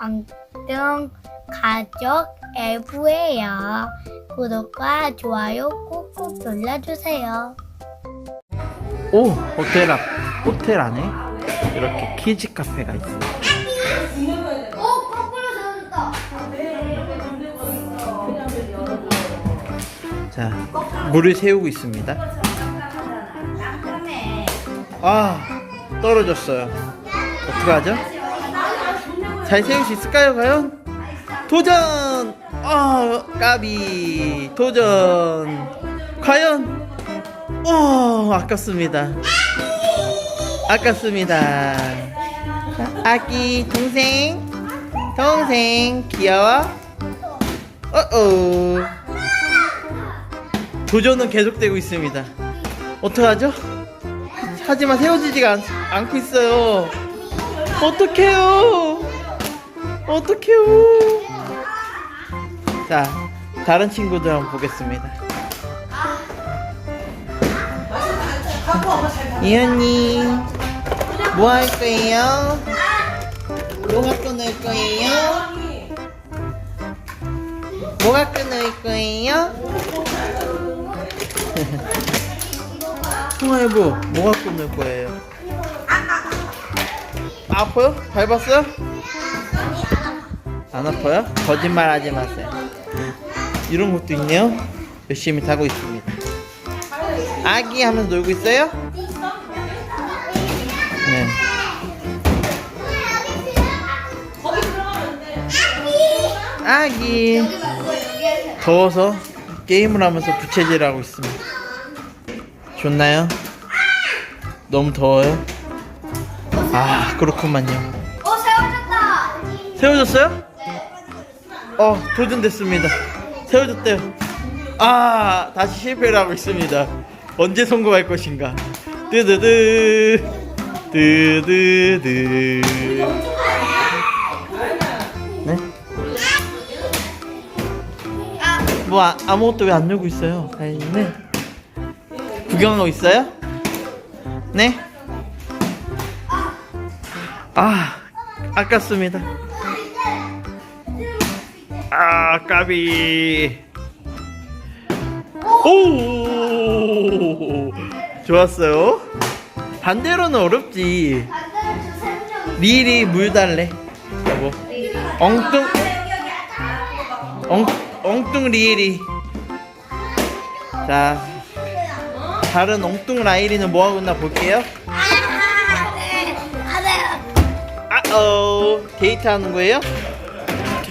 엉뚱 가족 엘프예요. 구독과 좋아요 꾹꾹 눌러주세요. 오 호텔 앞 호텔 안에 이렇게 키즈 카페가 있어요. 거꾸로. 자 물을 세우고 있습니다. 아 떨어졌어요. 어떡하죠? 잘 세울 수 있을까요 과연? 도전! 아 까비 도전 과연? 오 아깝습니다. 아깝습니다. 자, 아기 동생 동생 귀여워? 어어 도전은 계속되고 있습니다. 어떡하죠? 하지만 세워지지가 않, 않고 있어요. 어떡해요? 어떡해요? 자, 다른 친구들 한번 보겠습니다. 이현이, 뭐 할 거예요? 뭐 갖고 놀 거예요? 뭐 갖고 놀 거예요? 통화해보 뭐 갖고 놀 거예요? 아파요? 밟았어요? 안 아파요? 거짓말 하지 마세요 이런 것도 있네요 열심히 타고 있습니다 아기 하면서 놀고 있어요? 네 아기 더워서 게임을 하면서 부채질하고 있습니다 좋나요? 너무 더워요? 아 그렇구만요 어, 세워졌다. 세워졌어요? 어 도전됐습니다. 세워졌대요 아 다시 실패를 하고 있습니다. 언제 성공할 것인가? 뜨드드 뜨드드 네? 뭐 아, 아무것도 왜안 놀고 있어요? 다행이네. 구경하고 있어요? 네? 아 아깝습니다 아 까비. 오! 좋았어요. 반대로는 어렵지. 리리 물 달래. 여보. 엉뚱 엉, 엉뚱 리리 자 다른 엉뚱 라이리는 뭐하고 있나 볼게요. 아오 데이트 하는 거예요?